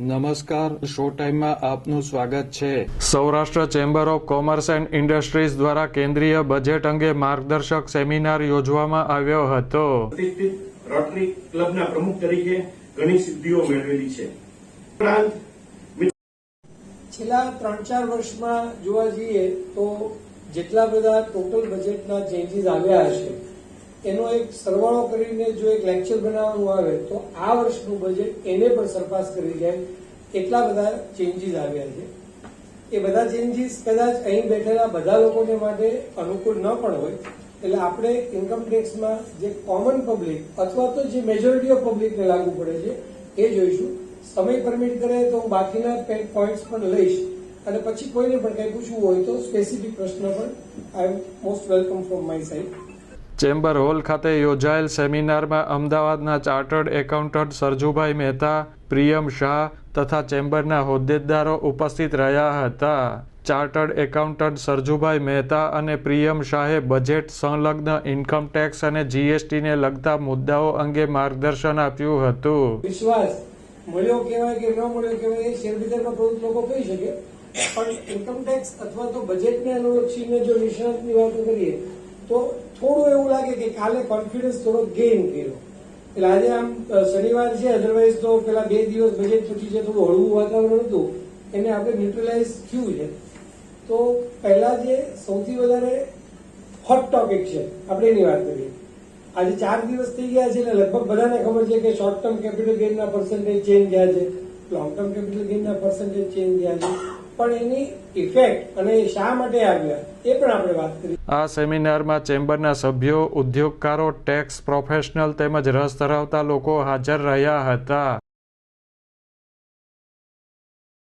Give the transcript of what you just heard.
નમસ્કાર શો ટાઈમમાં આપનું સ્વાગત છે. Saurashtra chamber of commerce and industries દ્વારા કેન્દ્રીય બજેટ અંગે માર્ગદર્શક સેમિનાર યોજવામાં આવ્યો હતો. રોટરી ક્લબના પ્રમુખ તરીકે ઘણી સિદ્ધિઓ મેળવેલી છે. ઉપરાંત છેલ્લા ત્રણ ચાર વર્ષમાં જોવા જઈએ તો જેટલા બધા ટોટલ બજેટના ચેન્જીસ આવ્યા હશે એનો એક સરવાળો કરીને જો એક લેક્ચર બનાવવાનું આવે તો આ વર્ષનું બજેટ એને પણ સરપાસ કરી જાય. એટલા બધા ચેન્જીસ આવ્યા છે. એ બધા ચેન્જીસ કદાચ અહીં બેઠેલા બધા લોકોને માટે અનુકૂળ ન પણ હોય. એટલે આપણે ઇન્કમ ટેક્સમાં જે કોમન પબ્લિક અથવા તો જે મેજોરિટી ઓફ પબ્લિકને લાગુ પડે છે, એ જોઈશું. સમય પરમિટ કરે તો હું બાકીના પોઈન્ટ્સ પણ લઈશ. અને પછી કોઈને પણ કંઈ પૂછવું હોય તો સ્પેસિફિક પ્રશ્ન પણ I am most welcome from my side chamber hall ખાતે યોજાયેલ સેમિનારમાં અમદાવાદના ચાર્ટર્ડ એકાઉન્ટન્ટ સરજુભાઈ મહેતા, પ્રિયમ શાહ તથા ચેમ્બરના હોદ્દેદારો ઉપસ્થિત રહ્યા હતા. ચાર્ટર્ડ એકાઉન્ટન્ટ સરજુભાઈ મહેતા અને પ્રિયમ શાહે બજેટ, સંલગ્ન ઇન્કમ ટેક્સ અને જીએસટીને લગતા મુદ્દાઓ અંગે માર્ગદર્શન આપ્યું હતું. વિશ્વાસ મળ્યો કહેવાય કે ન મળ્યો કહેવાય એ શેરબજારમાં પ્રવૃત્ત લોકો કહી શકે. પણ ઇન્કમ ટેક્સ અથવા તો બજેટને અનુલક્ષીને જો નિષ્ણાતની વાત કરીએ તો થોડું એવું લાગે કે કાલે કોન્ફિડન્સ થોડો ગેઇન કર્યો. એટલે આજે આમ શનિવાર છે અધરવાઇઝ તો પેલા બે દિવસ બજેટ પછી જે થોડું હળવું વાતાવરણ હતું, એને આપણે ન્યુટ્રલાઇઝ થયું છે. તો પહેલા જે સૌથી વધારે હોટ ટોપિક છે, આપણે એની વાત કરીએ. આજે ચાર દિવસ થઈ ગયા છે, એટલે લગભગ બધાને ખબર છે કે શોર્ટ ટર્મ કેપિટલ ગેઇનના પર્સન્ટેજ ચેન્જ ગયા છે. લોંગ ટર્મ કેપિટલ ગેઇનના પર્સન્ટેજ ચેન્જ થયા છે. પણ એની ઇફેક્ટ અને શા માટે આવ્યા, એ પણ આપણે વાત કરી. આ સેમિનારમાં ચેમ્બરના સભ્યો, ઉદ્યોગકારો ટેક્સ પ્રોફેશનલ તેમજ રસ ધરાવતા લોકો હાજર રહ્યા હતા.